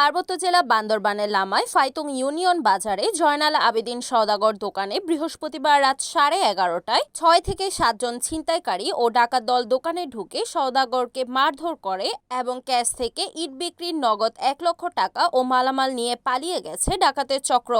পার্বত্য জেলা বান্দরবানের লামায় ফাইতুং ইউনিয়ন বাজারে জয়নাল আবেদিন সওদাগর দোকানে বৃহস্পতিবার রাত সাড়ে এগারোটায় ছয় থেকে সাতজন ছিনতাইকারী ও ডাকাত দল দোকানে ঢুকে সওদাগরকে মারধর করে এবং ক্যাশ থেকে ইট বিক্রির নগদ এক লক্ষ টাকা ও মালামাল নিয়ে পালিয়ে গেছে ডাকাতের চক্র।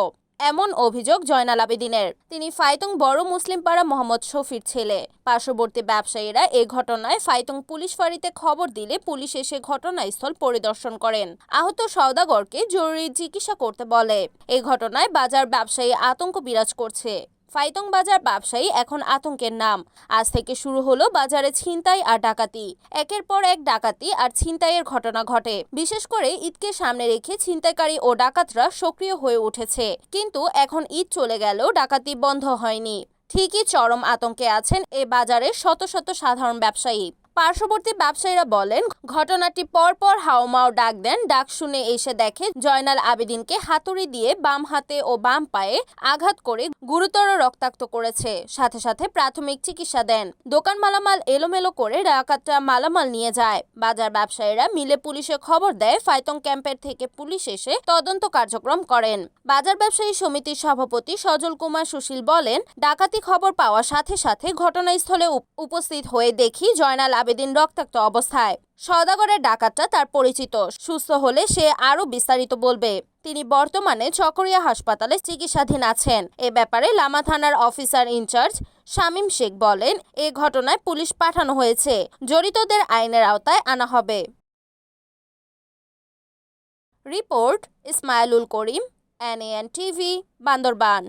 এমন অভিযোগ জয়নাল আবেদিনের। তিনি ফাইতুং বড় মুসলিম পাড়া মোহাম্মদ শফির ছেলে। পার্শ্ববর্তী ব্যবসায়ীরা এ ঘটনায় ফাইতুং পুলিশ ফাঁড়িতে খবর দিলে পুলিশ এসে ঘটনাস্থল পরিদর্শন করেন। আহত সওদাগরকে জরুরি চিকিৎসা করতে বলে। এ ঘটনায় বাজার ব্যবসায়ী আতঙ্ক বিরাজ করছে। ফাইতং বাজার ব্যবসায়ী এখন আতঙ্কের নাম। আজ থেকে শুরু হলো বাজারে ছিনতাই আর ডাকাতি। একের পর এক ডাকাতি আর ছিনতাইয়ের ঘটনা ঘটে। বিশেষ করে ঈদকে সামনে রেখে ছিনতাইকারী ও ডাকাতরা সক্রিয় হয়ে উঠেছে। কিন্তু এখন ঈদ চলে গেলেও ডাকাতি বন্ধ হয়নি। ঠিকই চরম আতঙ্কে আছেন এ বাজারের শত শত সাধারণ ব্যবসায়ী। পার্শ্ববর্তী ব্যবসায়ীরা বলেন, ঘটনাটি পরপর হাওমাও ডাক দেন। ডাক শুনে এসে দেখে জয়নাল আবেদিনকে হাতুড়ি দিয়ে বাম হাতে ও বাম পায়ে আঘাত করে গুরুতর রক্তাক্ত করেছে। সাথে সাথে প্রাথমিক চিকিৎসা দেন। দোকান মালামাল এলোমেলো করে ডাকাতরা মালামাল নিয়ে যায়। বাজার ব্যবসায়ীরা মিলে পুলিশে খবর দেয়, ফাইতং ক্যাম্পের থেকে পুলিশ এসে তদন্ত কার্যক্রম করেন। বাজার ব্যবসায়ী সমিতির সভাপতি সজল কুমার সুশীল বলেন, ডাকাতি খবর পাওয়ার সাথে সাথে ঘটনাস্থলে উপস্থিত হয়ে দেখি জয়নাল আবেদিন রক্তাক্ত অবস্থায়। সদাগরের ডাকাতটা তার পরিচিত। সুস্থ হলে সে আরও বিস্তারিত বলবে। তিনি বর্তমানে চকরিয়া হাসপাতালে চিকিৎসাধীন আছেন। এ ব্যাপারে লামা থানার অফিসার ইনচার্জ শামীম শেখ বলেন, এ ঘটনায় পুলিশ পাঠানো হয়েছে। জড়িতদের আইনের আওতায় আনা হবে। Report, Ismailul Karim NN TV, Bandarban.